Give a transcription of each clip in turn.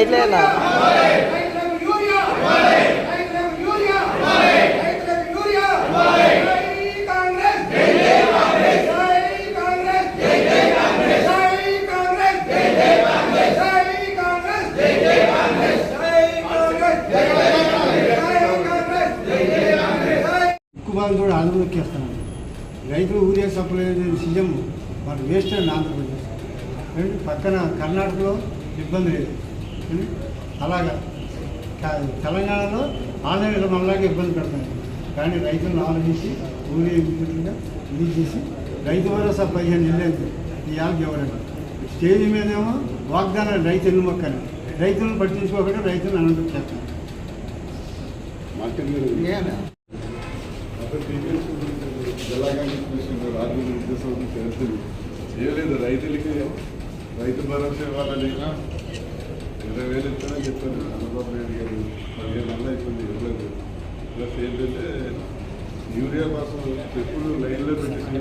నీ లైట్లేనా ఉక్కుబాలు కూడా ఆంధ్రప్రదేశ్కేస్తున్నాను రైతులు ఊరే సప్లై చేసే సీఎం మరి వేస్ట్ అండి ఆంధ్రప్రదేశ్ ఏంటి పక్కన కర్ణాటకలో ఇబ్బంది లేదు. ఏంటి? అలాగా తెలంగాణలో ఆంధ్రలో మనలాగే ఇబ్బంది పెడుతున్నారు కానీ రైతులను ఆలోచించి ఇమ్మీడియట్గా ఇది చేసి రైతు భరోసా పదిహేను నెలలు ఇవాళ ఎవరండి? స్టేజ్ మీదేమో వాగ్దానాలు రైతు ఎన్నుమొక్కని. రైతులను పట్టించుకోకుండా రైతులను అనంతం చేస్తున్నారు. జిల్లా కాంగ్రెస్ ప్రెసిడెంట్ రాజేంద్ర ఉద్దేశం చేస్తుంది. చేయలేదు రైతులకి రైతు భరోసా ఇవ్వాలని ఇరవై వేలు ఇస్తానని చెప్పారు చంద్రబాబు నాయుడు గారు పదిహేను నెలలు అయిపోయింది ఇవ్వలేదు. ప్లస్ ఏంటంటే యూరియా కోసం ఎప్పుడు లైన్లో పెట్టి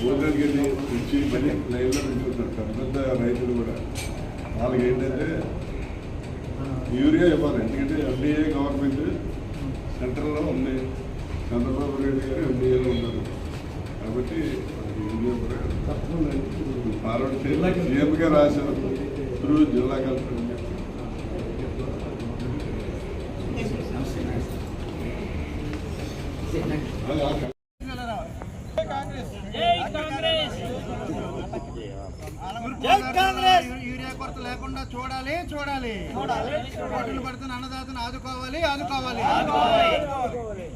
భోజనానికి వెళ్ళి ఇచ్చి మళ్ళీ లైన్లో పెట్టుకుంటున్నారు. పెద్ద పెద్ద రైతులు కూడా. వాళ్ళకి ఏంటంటే యూరియా ఇవ్వాలి. ఎందుకంటే ఎన్డీఏ గవర్నమెంట్ సెంట్రల్లో ఉంది. చంద్రబాబు నాయుడు గారు ఎన్డీఏలో ఉన్నారు. కాబట్టి యూరియా కూడా ఫార్వర్డ్ చేయాలి సీఎంగా రాశారు. త్రూ జిల్లా కలెక్టర్ యూరియా కొరత లేకుండా చూడాలి చూడాలి. పోటీలు పడుతున్న అన్నదాతను ఆదుకోవాలి ఆదుకోవాలి.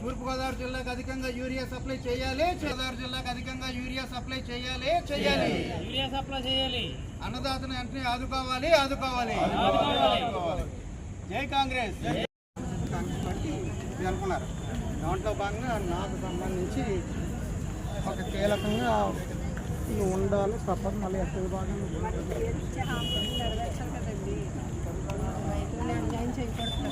తూర్పుగోదావరి జిల్లాకు అధికంగా యూరియా సప్లై చేయాలి గోదావరి జిల్లాకు అధికంగా యూరియా సప్లై చేయాలి చేయాలి. యూరియా సప్లై చేయాలి. అన్నదాతను వెంటనే ఆదుకోవాలి ఆదుకోవాలి. జై కాంగ్రెస్. కాంగ్రెస్ పార్టీ ఇది అనుకున్నారు. దాంట్లో భాగంగా నాకు సంబంధించి ఒక కీలకంగా ఇది ఉండాలి తప్పదు మళ్ళీ ఎక్కువ భాగం ఇచ్చే హామీలు నెరవేర్చాలి కదండి రైతుల్ని అన్యాయం చేయకూడదు కదా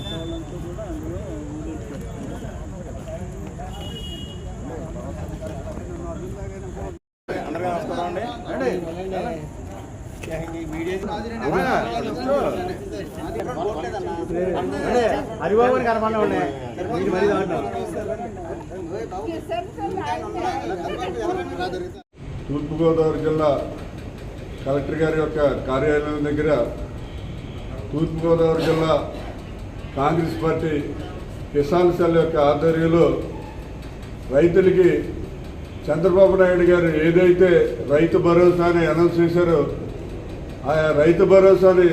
హరిబాబు మరి దాంట్లో తూర్పుగోదావరి జిల్లా కలెక్టర్ గారి యొక్క కార్యాలయం దగ్గర తూర్పుగోదావరి జిల్లా కాంగ్రెస్ పార్టీ కిసాన్ సెల్ యొక్క ఆధ్వర్యంలో రైతులకి చంద్రబాబు నాయుడు గారు ఏదైతే రైతు భరోసాని అనౌన్స్ చేశారో ఆ రైతు భరోసాని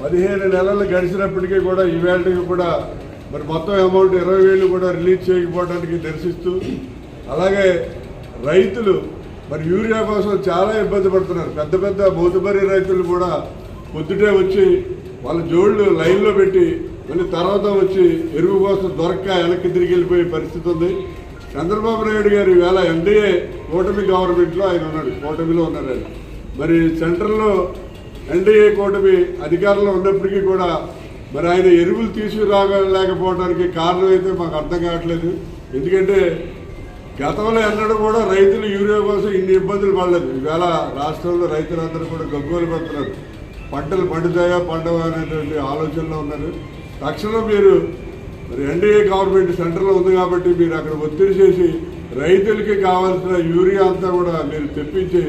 పదిహేను నెలలు గడిచినప్పటికీ కూడా ఈవేళకి కూడా మరి మొత్తం అమౌంట్ ఇరవై వేలు కూడా రిలీజ్ చేయకపోవడానికి నిరసిస్తూ అలాగే రైతులు మరి యూరియా కోసం చాలా ఇబ్బంది పడుతున్నారు. పెద్ద పెద్ద మోతుబరి రైతులు కూడా పొద్దుటే వచ్చి వాళ్ళ జోళ్ళు లైన్లో పెట్టి మళ్ళీ తర్వాత వచ్చి ఎరువు కోసం దొరక్క వెనక్కి తిరిగి వెళ్ళిపోయే పరిస్థితి ఉంది. చంద్రబాబు నాయుడు గారు ఈవేళ ఎన్డీఏ కూటమి గవర్నమెంట్లో ఆయన ఉన్నాడు కూటమిలో ఉన్నారు ఆయన. మరి సెంట్రల్లో ఎన్డీఏ కూటమి అధికారంలో ఉన్నప్పటికీ కూడా మరి ఆయన ఎరువులు తీసుకురాగలేకపోవడానికి కారణం అయితే మాకు అర్థం కావట్లేదు. ఎందుకంటే గతంలో ఎన్నడూ కూడా రైతులు యూరియా కోసం ఇన్ని ఇబ్బందులు పడలేదు. ఈవేళ రాష్ట్రంలో రైతులందరూ కూడా గగ్గోలు పెడుతున్నారు. పంటలు పండుతాయా పండవా అనేటువంటి ఆలోచనలో ఉన్నారు. తక్షణం మీరు మరి ఎన్డీఏ గవర్నమెంట్ సెంటర్లో ఉంది కాబట్టి మీరు అక్కడ ఒత్తిడి చేసి రైతులకి కావాల్సిన యూరియా అంతా కూడా మీరు తెప్పించి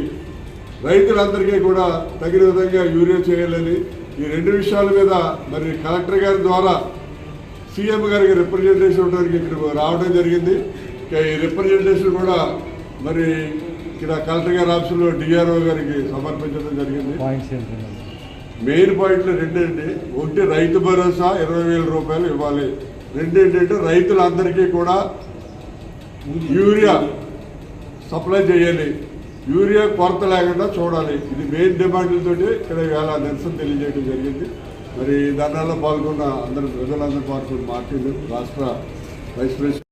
రైతులందరికీ కూడా తగిన విధంగా యూరియా చేయాలని ఈ రెండు విషయాల మీద మరి కలెక్టర్ గారి ద్వారా సీఎం గారికి రిప్రజెంటేషన్ ఉండడానికి ఇక్కడ రావడం జరిగింది. రిప్రజెంటేషన్ కూడా మరి ఇక్కడ కలెక్టర్ గారి ఆఫీసులో డిఆర్ఓ గారికి సమర్పించడం జరిగింది. మెయిన్ పాయింట్లు రెండేంటి? ఒకటి రైతు భరోసా ఇరవై వేల రూపాయలు ఇవ్వాలి. రెండు ఏంటంటే రైతులందరికీ కూడా యూరియా సప్లై చేయాలి. యూరియా కొరత లేకుండా చూడాలి. ఇది మెయిన్ డిమాండ్లతోటి ఇక్కడ వేళ నిరసన తెలియజేయడం జరిగింది. మరి ఈ ధర్నాలో పాల్గొన్న అందరు ప్రజలందరూ పాల్గొన్న పార్టీలు రాష్ట్ర వైస్ ప్రెసిడెంట్